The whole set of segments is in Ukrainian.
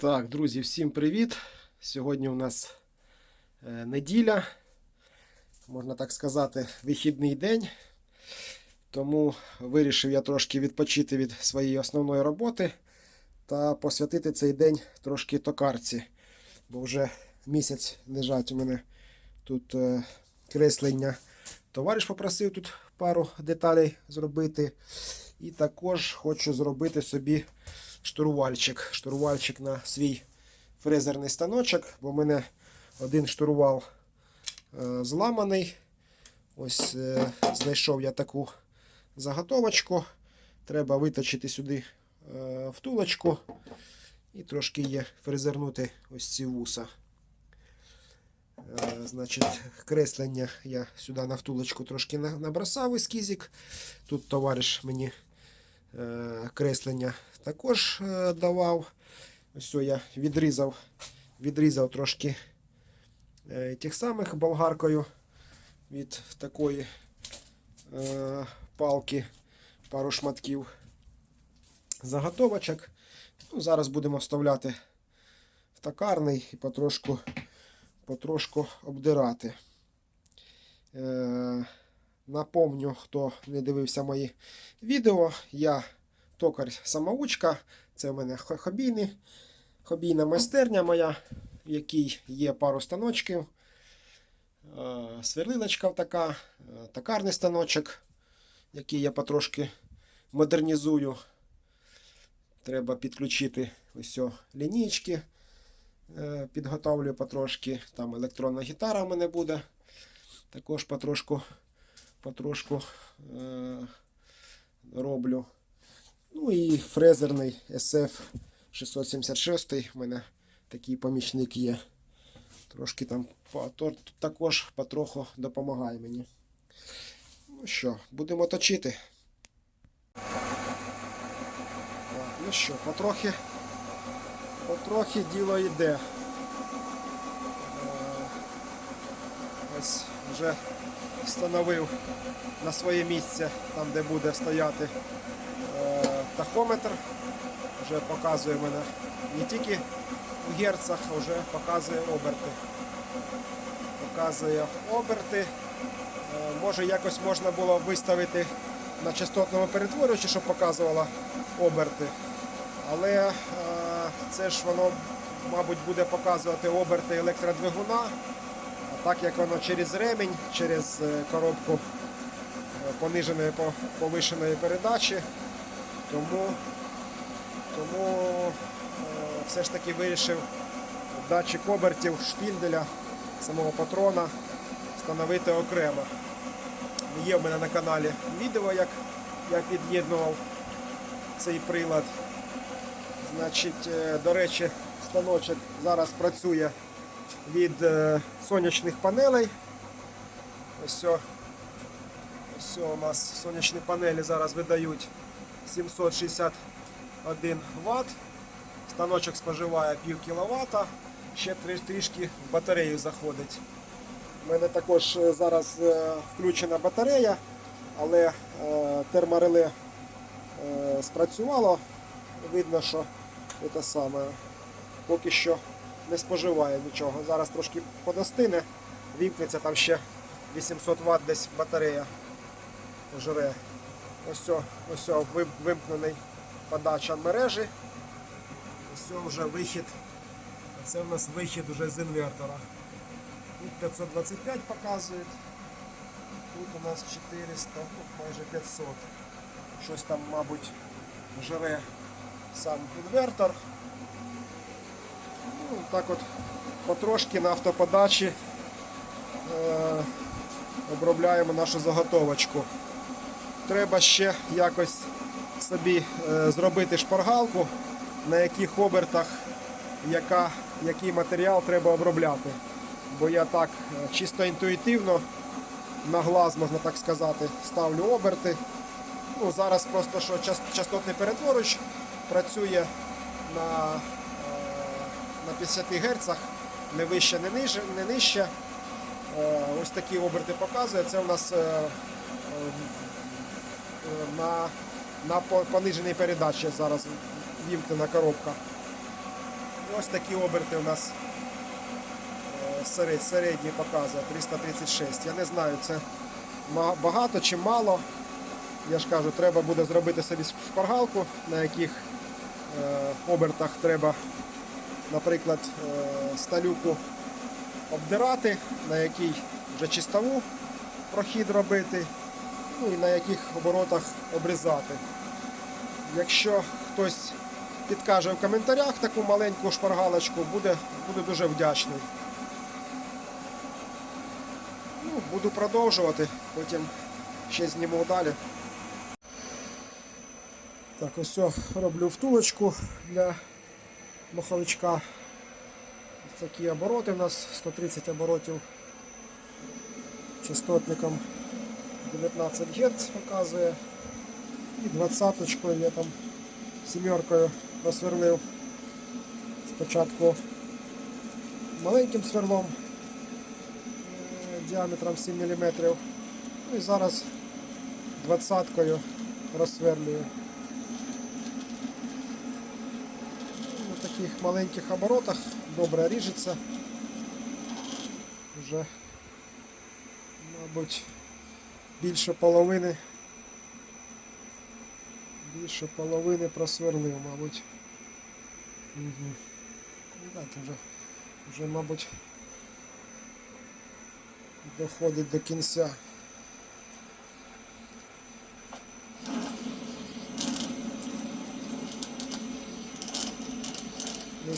Так, друзі, всім привіт! Сьогодні у нас е, неділя, можна так сказати, вихідний день. Тому вирішив я трошки відпочити від своєї основної роботи та посвятити цей день трошки токарці. Бо вже місяць лежать у мене тут е, креслення. Товариш попросив тут пару деталей зробити. І також хочу зробити собі штурвальчик. Штурвальчик на свій фрезерний станочок, бо в мене один штурвал е, зламаний. Ось е, знайшов я таку заготовочку. Треба виточити сюди е, втулочку і трошки є фрезернути ось ці вуса. Е, Значить, креслення я сюди на втулочку трошки на- набросав ескізик. Тут товариш мені креслення також е, давав. Ось я відрізав, відрізав трошки е, тих самих болгаркою від такої е, палки, пару шматків заготовочок. Ну, зараз будемо вставляти в токарний і потрошку, потрошку обдирати. Напомню, хто не дивився мої відео, я токар самоучка. Це в мене хо- хобійний, хобійна майстерня моя, в якій є пару станочків. Е, Сверлилочка така, е, токарний станочок, який я потрошки модернізую. Треба підключити ось лінійки. Е, Підготовлюю потрошки. Там електронна гітара в мене буде. Також потрошку потрошку е, роблю. Ну і фрезерний SF 676. У мене такий помічник є. Трошки там також потроху допомагає мені. Ну що, будемо точити. Так, ну що, потрохи, потрохи діло йде. Е, Ось вже встановив на своє місце, там де буде стояти е, тахометр. Вже показує мене не тільки в герцах, а вже показує оберти. Показує оберти. Е, може якось можна було виставити на частотному перетворювачі, щоб показувало оберти. Але е, це ж воно, мабуть, буде показувати оберти електродвигуна. Так як воно через ремінь, через е, коробку е, пониженої повишеної передачі, тому, тому е, все ж таки вирішив датчик обертів шпінделя самого патрона встановити окремо. Є в мене на каналі відео, як я під'єднував цей прилад. Значить, до речі, станочок зараз працює від е, сонячних панелей. Ось, ось у нас сонячні панелі зараз видають 761 Вт. Станочок споживає пів кВт, ще трішки в батарею заходить. У мене також е, зараз е, включена батарея, але термореле спрацювало. Видно, що це саме поки що не споживає нічого. Зараз трошки подостине, вімкнеться там ще 800 Вт десь батарея жре. Ось ось вимкнений подача мережі. Ось вже вихід. Це в нас вихід вже з інвертора. Тут 525 показує. Тут у нас 400, ну, майже 500. Щось там, мабуть, жре сам інвертор. Ну, так от потрошки на автоподачі е, обробляємо нашу заготовочку. Треба ще якось собі е, зробити шпаргалку, на яких обертах яка, який матеріал треба обробляти. Бо я так е, чисто інтуїтивно на глаз, можна так сказати, ставлю оберти. Ну, зараз просто що частотний перетворювач працює на, на 50 Гц, не вище, не нижче. Не нижче. Е, Ось такі оберти показує. Це у нас е, е, на, на пониженій передачі зараз вімкнена коробка. Ось такі оберти у нас середні показує 336. Я не знаю, це багато чи мало. Я ж кажу, треба буде зробити собі шпаргалку, на яких обертах треба, наприклад, е, сталюку обдирати, на якій вже чистову прохід робити, ну і на яких оборотах обрізати. Якщо хтось підкаже в коментарях таку маленьку шпаргалочку, буде, буду дуже вдячний. Ну, буду продовжувати, потім ще зніму далі. Так, ось роблю втулочку для маховичка. Такі обороти у нас 130 оборотів частотником 19 Гц показує. І двадцяточкою я там сімеркою просверлив спочатку маленьким сверлом діаметром 7 мм. Ну і зараз двадцяткою розсверлюю. На таких маленьких оборотах добре ріжеться. Вже, мабуть, більше половини більше половини просверлив, мабуть. Угу. Так, вже, вже, мабуть, доходить до кінця.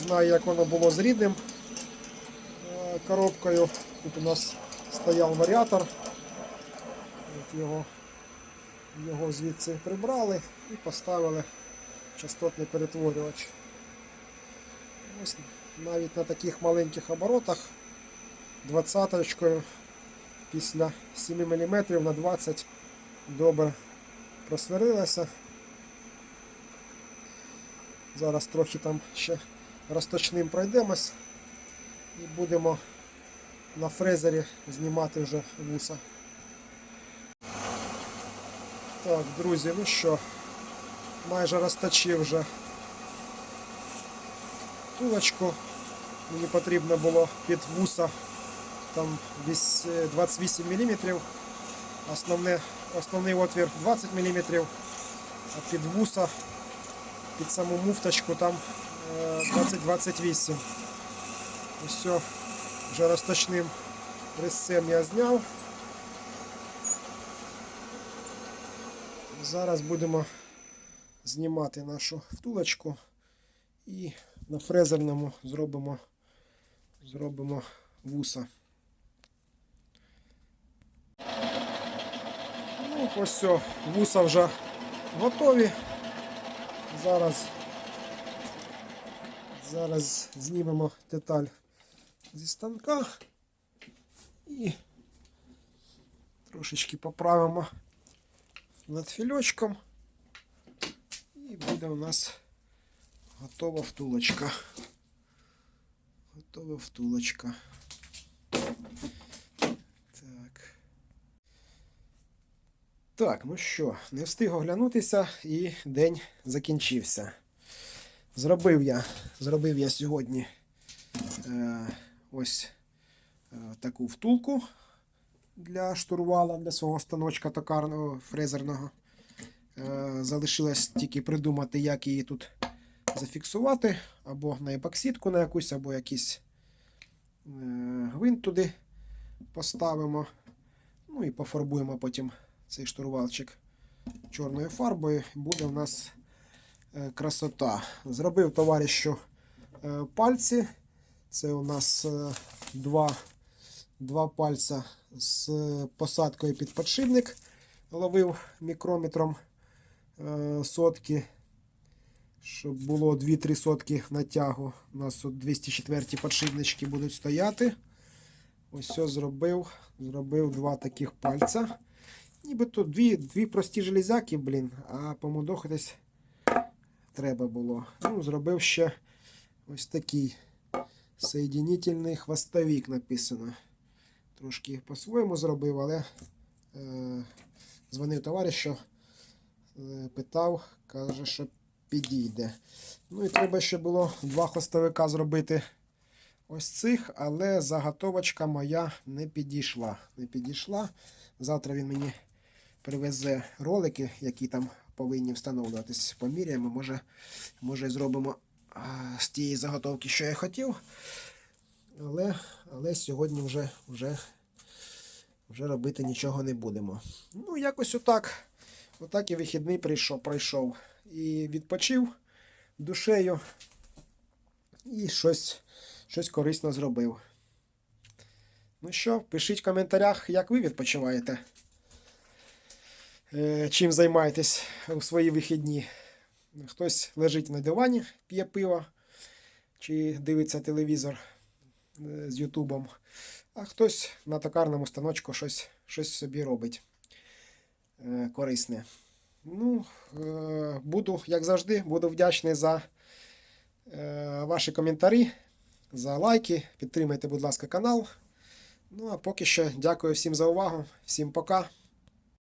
Знаю, як воно було з рідним е, коробкою. Тут у нас стояв варіатор. От його його звідси прибрали і поставили частотний перетворювач. Ось навіть на таких маленьких оборотах 20 після 7 мм на 20 добре просверлилася. Зараз трохи там ще розточним пройдемось і будемо на фрезері знімати вже вуса. Так, друзі, ну що, майже розточив вже втулочку. Мені потрібно було під вуса там е, 28 мм. Основне, основний отвір 20 мм, а під вуса, під саму муфточку там 20-28. Ось все, вже розточним резцем я зняв. Зараз будемо знімати нашу втулочку і на фрезерному зробимо, зробимо вуса. Ну, ось все, вуса вже готові. Зараз, зараз знімемо деталь зі станка і трошечки поправимо над фільочком. І буде у нас готова втулочка. Готова втулочка. Так. Так, ну що, не встиг оглянутися і день закінчився. Зробив я, зробив я сьогодні е, ось е, таку втулку для штурвала, для свого станочка токарного фрезерного. Е, залишилось тільки придумати, як її тут зафіксувати, або на епоксидку на якусь, або якийсь е, гвинт туди поставимо. Ну і пофарбуємо потім цей штурвалчик чорною фарбою. Буде у нас красота. Зробив товаришу е, пальці. Це у нас е, два, два пальця з посадкою під подшипник. Ловив мікрометром е, сотки, щоб було 2-3 сотки натягу. У нас от 204 подшипнички будуть стояти. Ось все зробив. Зробив два таких пальця. Нібито дві, дві прості железяки, блін, а помудохатись треба було. Ну, зробив ще ось такий соєдинительний хвостовик написано. Трошки по-своєму зробив, але е, дзвонив товариш, що е, питав, каже, що підійде. Ну і треба ще було два хвостовика зробити ось цих, але заготовочка моя не підійшла. Не підійшла. Завтра він мені привезе ролики, які там повинні встановлюватись. Поміряємо, може, може зробимо з тієї заготовки, що я хотів. Але, але сьогодні вже, вже, вже робити нічого не будемо. Ну, якось отак. Отак і вихідний прийшов, пройшов. І відпочив душею. І щось, щось корисно зробив. Ну що, пишіть в коментарях, як ви відпочиваєте. Е, Чим займаєтесь у свої вихідні. Хтось лежить на дивані, п'є пиво чи дивиться телевізор е, з Ютубом, а хтось на токарному станочку щось, щось собі робить е, корисне. Ну, буду, як завжди, буду вдячний за ваші коментарі, за лайки. Підтримайте, будь ласка, канал. Ну а поки що дякую всім за увагу. Всім пока.